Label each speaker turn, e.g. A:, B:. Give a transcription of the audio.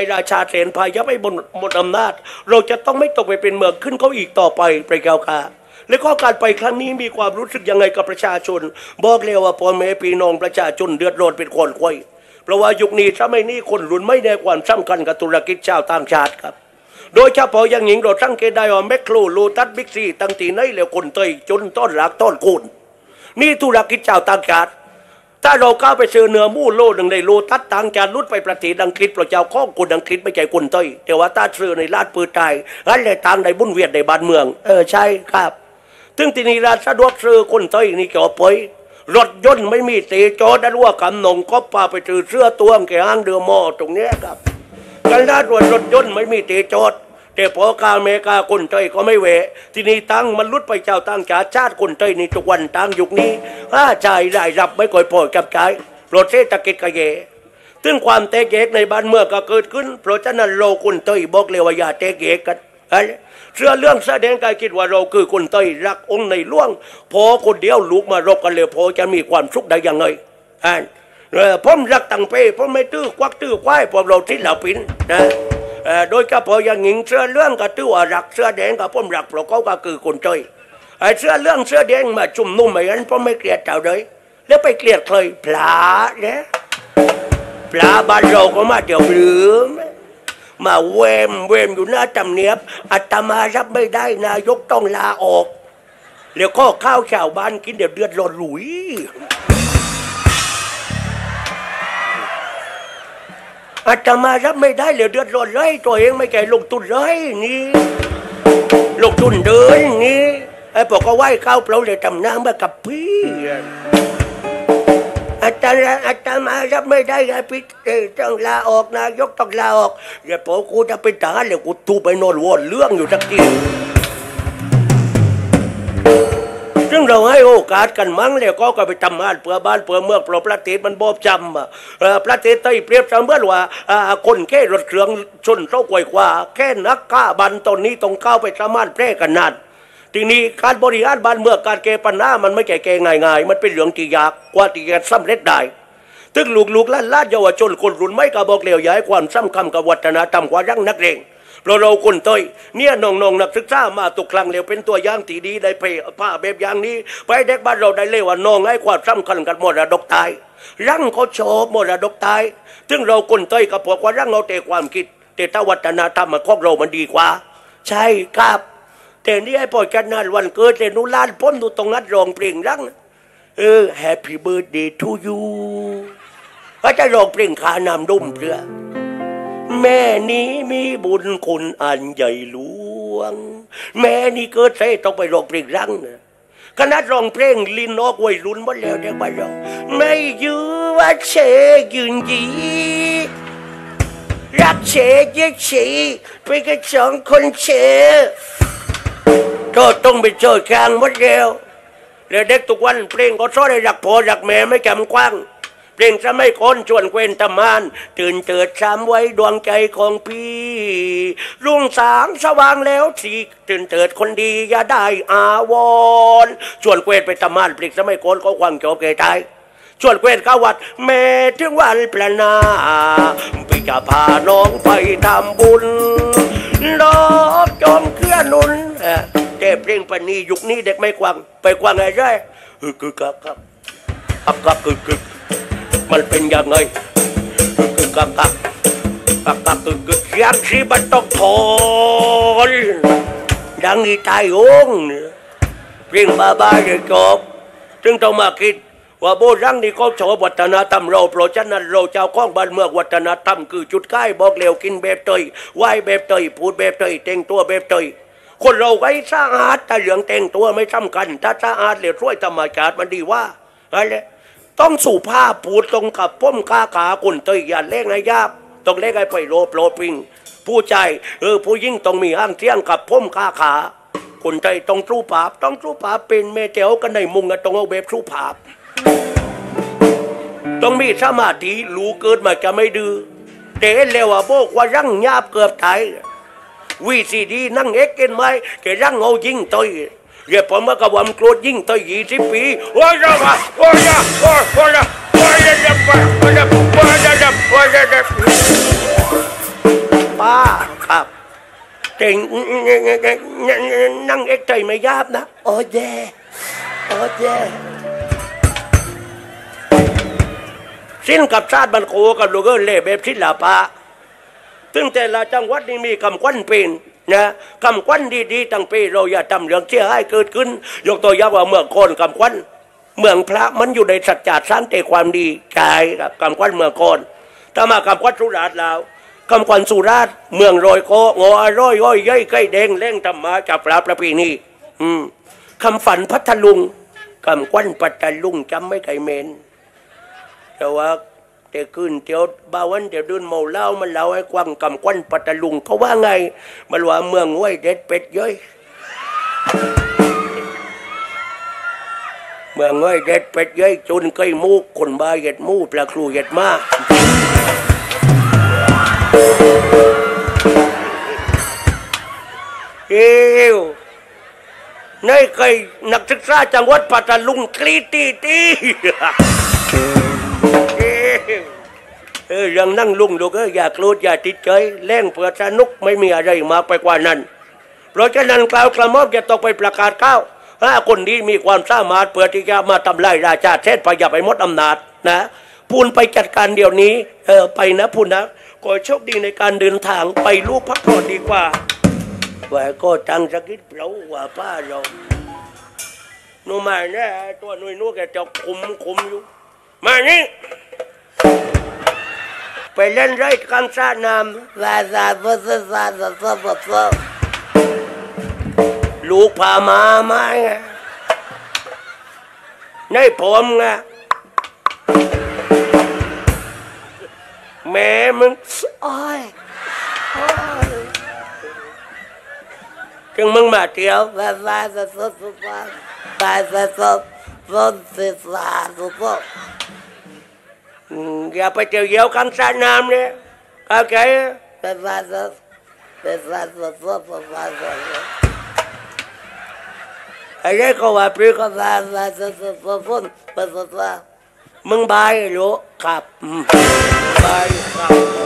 A: อ้ราชาเสนพายับไอ้บนหมดอำนาจ เราจะต้องไม่ตกไปเป็นเมืองขึ้นเขาอีกต่อไปไปเกาคาและก็การไปครั้งนี้มีความรู้สึกยังไงกับประชาชน บอกเลยว่าพ่อแม่พี่น้องประชาชนเดือดร้อนเป็นคนควยเพราะว่ายุคนี้ถ้าไม่นี่คนรุ่นไม่ได้ความสำคัญกับธุรกิจชาวต่างชาติครับ โดยเฉพาะอย่างหญิงเราสังเกได้ว่าแมคโครโลตัสบิ๊กซีตั้งตีไหนแล้วคนเตยจนต้นรักต้นคุณนี่ธุรกิจชาวต่างชาติ ถ้าเราเข้าไปซื้อเนื้อมูโลหนึ่งในโลตัสต่างจานลุดไปประเทศอังกฤษเราจะเอาข้องคนอังกฤษไม่ใช่คนเต้ยแต่ว่าถ้าซื้อในลาดปืนไทยอันเลยทางในบุญเวียนในบ้านเมือง เออใช่ครับถึงที่นี่ร้านสะดวกซื้อคนเต้ยนี่ก็ปอยรถยนต์ไม่มีเตจอดันว่ากำนงก็พาไปซื้อเสื้อตัวมแกห้างเดือมอตรงเนี้ยครับกันลาดว่ารถยนต์ไม่มีเตจอด แต่พอกาเมกาคนเตยก็ไม่เวที่นี่ตั้งมันลุดไปเจ้าตั้งชาชาติคนเตยนี่ทุกวันตั้งยุคนี้ถ้าใจได้รับไม่ค่อยพอกับใจโปรดเศรษฐกิจกระเยถึงความแตกแยกในบ้านเมืองก็เกิดขึ้น เพราะฉะนั้นโลกคนเตยบอกเลยว่าอย่าแตกแยกกันเชื่อเรื่องแสดงกายคิดว่าเราคือคนเตยรักองค์ในหลวงพอคนเดียวลูกมารบกันเลยพอจะมีความสุขได้ยังไงอันเออผมรักตังเป้ผมไม่ตื้อควักตื้อควายพวกเราที่เหล่าปินนะ โดยเฉพาะอย่างหญิงเสื้อเหลื่องกับตัวรักเสื้อแดงกับผมรักเพราะเขาก็คือคนใจไอ้เสื้อเหลื่องเสื้อแดงมาจุ่มนุ่มเหมือนผมไม่เกลียดเจ้าเลยแล้วไปเกลียดใครปลาเนี่ยปลาบ้านเราก็มาเดี๋ยวลืมมาเวมเวมอยู่หน้าตำเนียบอาตมารับไม่ได้นายกต้องลาออกแล้วก็ข้าวชาวบ้านกินเดี๋ยวเดือดร้อนหลุย อาตมารับไม่ได้เลยเดือดร้อนเลยตัวเองไม่แก่ลงทุนเลยนี่ลงทุนเดินนี่ไอ้พวกก็ไหว้เข้าเปล่าเลยทำน้ำมากับพี่อาตมาอาตมารับไม่ได้ไอ้พี่เอ้ต้องลาออกนายกต้องลาออกเดี๋ยวพอกูจะเป็นทหารเลยกูทูไปนอนวอนเรื่องอยู่สักที ซึ่งเราให้โอกาสกันมั้งแล้วก็ก็ไปทำงานเพื่อบ้านเพื่อเมืองเพื่อประเทศมันบอบจำอะเอ่อประเทศไทยเปรียบเสมือนว่าคนแค่รถเครื่องชนเท่ากวยกว่า แค่นักฆ่าบันตอนนี้ต้องเข้าไปสามารถแพร่กันนานทีนี้การบริหารบ้านเมืองการแก้ปัญหามันไม่แก่แก้ง่ายๆ มันเป็นเรื่องที่ยากกว่าที่จะสำเร็จได้ถึงลูกๆล้านล้านเยาวชนคนรุ่นไม่กระบอกเหลวย้ายความสำคัญกับวัฒนธรรมกว่ายังนักเรง เพราะเราคนต้อยเนี่ยน้องๆนักศึกษามาตุกครั้งแล้วเป็นตัวอย่างที่ดีได้เพผ้าแบบอย่างนี้ ไปเด็กบ้านเราได้เลยว่าน้องให้ความสำคัญกับมดระดกตายรังเขาชอบมรดกตายถึงเราคนต้อยกับพวกว่ารังเราแต่ความคิด แต่ถ้าวัฒนธรรมมันของเรามันดีกว่า ใช่ครับ แต่นี่ไอ้ปล่อยกันนานวันเกิดเลยนุลานพ้นดูตรงนั้นรองเพลงรังเออ Happy Birthday to you ก็จะรองเพลงขานำดุ่มเพื่อ แม่นี้มีบุญคุณอันใหญ่หลวง แม่นี่เกิดใส่ต้องไปร้องเพลงรังนะขนาดร้องเพลงลินนอกวัยรุ่นหมดแล้วเด็กบ้านเราไม่ยื้อว่าเชยืนยีรักเชยึกเชไปกันสองคนเชก็ต้องไปเจอกลางหมดแล้วแล้วเด็กทุกวันเพลงก็สอนให้รักพ่อรักแม่ไม่จำกว้าง เพลงจะไม่คนชวนเกวนตะมาน ตื่นเติดสามไว้ดวงใจของพี่ รุ่งสางสว่างแล้วสิตื่นเติดคนดีอย่าได้อาวรณ์ชวนเกวนไปตะมานเพลงจะไม่คนก็ควังจบเกยตายชวนเกวนเข้าวัดแม่ถึงวันพระนาพี่จะพาน้องไปทำบุญดอกจอมเคลื่อนนุนเอ่อแต่เพลงปนนียุคนี้เด็กไม่กวางไปกวางไงใช่คือคือครับครับครับครับคือคือ มันเป็นยังไงคือคือครับครับครับครับคือคือเสียงสีมันต้องทนดังนี้ตายโงเนี่ยงบ้าบ้าๆเลยจบจึงต้องมาคิดว่าโบราณนี่เขาชอบวัฒนธรรมเราเพราะฉะนั้นเราเจ้าของบ้านเมืองวัฒนธรรมคือจุดใกล้บอกเร็วกินแบบเตยไหวแบบเตยพูดแบบเตยแต่งตัวแบบเตยคนเราไว้สะอาดแต่เรื่องแต่งตัวไม่สำคัญถ้าสะอาดเหลือช่วยธรรมชาติมันดีว่าอะไร ต้องสู่ภาพพูดตรงกับพ้มค้าขาคนเตยอย่าเล่งนะยาบต้องเล่งให้ไปโลโปรปิง ผู้ใจเออผู้ยิ่งต้องมีห้างเที่ยงกับพ้มค้าขาคนใจต้องสู้ภาพต้องสู้ภาพเป็นเมเจวกันในมุงกันต้องเอาแบบสู้ภาพต้องมีสมาธิรู้เกิดมาจะไม่ดื้อแต่เลวว่าโบกว่ารังยาบเกือบตายวีซีดีนั่งเอ็กเกนไหมแกรังเอายิ่งต่อย เรียกผมว่ากับวามโกรธยิ่งต่อยี่สิบปีโอ้ยจ้าโอ้ยจ้าโอ้ยโอ้ยจ้าโอ้ยจ้าโอ้ยจ้าโอ้ยจ้าโอ้ยจ้าโอ้ยจ้าแต่นั่งเอ็กใจไม่ยาบนะโอ้ยแย่โอ้แย่สิ้นกับชาติบันโคกับลูกเอเล่แบบศิลปะซึ่งแต่ละจังหวัดนี่มีคำควันเป็น นะคำควันดีๆตั้งปีเราอย่าทำเรื่องเชี่ยให้เกิดขึ้น ยกตัวอย่างว่าเมืองโกนคำควันเมืองพระมันอยู่ในสัจจะสร้างแต่ความดีใจครับคำควันเมืองโกนถ้ามาคำควันสุราษฎร์แล้วคำควันสุราษฎร์เมืองรอยโคงอร้อยย้อยย่อยไก่แดงเล่งธรรมาจากพระประเพณีอืมคำฝันพัทลุงคำควันปัตตลุงจำไม่ไก่เมนแต่ว่า แต่คืนเที่ยวบ่าวันเดี๋ยวเดินเมาเหล้ามันเล่าให้กวางกำควันปัตตลุงเขาว่าไง มันว่าเมืองห้วยเด็ดเป็ดย้ยเมืองห้วยเด็ดเป็ดย้ยจุนไก่มูกคนบาเหย็ดมูปลาครูเหย็ดมาเอวในไก่นักศึกษาจังหวัดปัตตลุงกรีตีตี เออยังนั่งลุงลูกเอออย่าโกรธอย่าติดใจเล่งเพื่อสนุกไม่มีอะไรมากไปกว่านั้น เพราะฉะนั้นกล่าวกระหม่อมจะต้องไปประกาศก้าวถ้าคนนี้มีความสามารถเพื่อที่จะมาทำลายราชาเทศพยาไปมดอำนาจนะพูนไปจัดการเดี๋ยวนี้เออไปนะพูนนะขอโชคดีในการเดินทางไปลูกพักผ่อนดีกว่าว่าก็ตังสกิดเปล่าว่าป้าเราหนูมาแน่ตัวหนุ่ยนู้แกจะคุมคุมอยู่มานี่ ไปเล่นไรกันซะน้ำ
B: ลาซาบซาซาซาซาซา
A: ลูกพามาไงมในผมไงแม่มึง
B: โอ้ย
A: จึงมึงมาเที่ยว
B: บาบาสดบาบาสดสดสดสดสด
A: อย่าไปเจียวเยี่ยวคำสั่งน้ำเนี่ยเข้าใจ
B: ป็นฟาสเป็นฟาสเป็นฟาส
A: ไอ้เด็กก็ว่าปรีก็
B: ฟาสฟาสฟาสฟาสฟาส
A: มึงบายรู้ครับบาครับ